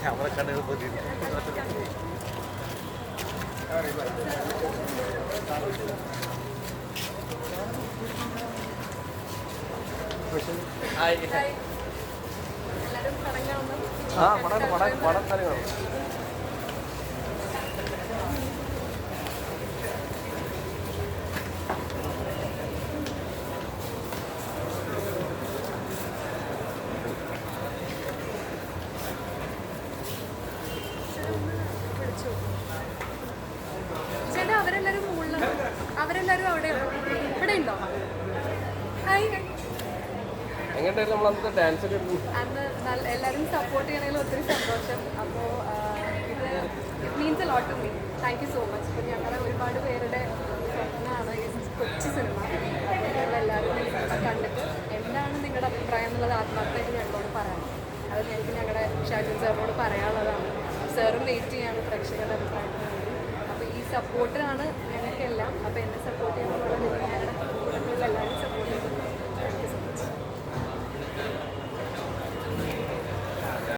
Camera കണ്ണുകൾ ആ പടം പടം പടം കാര്യങ്ങളാണ് അവരെല്ലാരും അവിടെ ഇവിടെ ഉണ്ടോ? ഹായ് അന്ന് എല്ലാവരും സപ്പോർട്ട് ചെയ്യണതിൽ ഒത്തിരി സന്തോഷം. അപ്പോൾ ഇത് it means a lot to me thank you so much ഇപ്പം ഞങ്ങളുടെ ഒരുപാട് പേരുടെ സ്വപ്നമാണ് ഈ കൊച്ചു സിനിമ എല്ലാവരും കണ്ടിട്ട് എന്താണ് നിങ്ങളുടെ അഭിപ്രായം എന്നുള്ളത് ആത്മാർത്ഥമായിട്ട് ഞങ്ങളോട് പറയാം അത് ഞങ്ങൾക്ക് ഞങ്ങളുടെ ഷാജു സാറിനോട് പറയാനുള്ളതാണ്. സാറും വെയിറ്റ് ചെയ്യാണ് പ്രേക്ഷകരുടെ അഭിപ്രായത്തിന് വേണ്ടി അപ്പോൾ ഈ സപ്പോർട്ടാണ് എന്നെ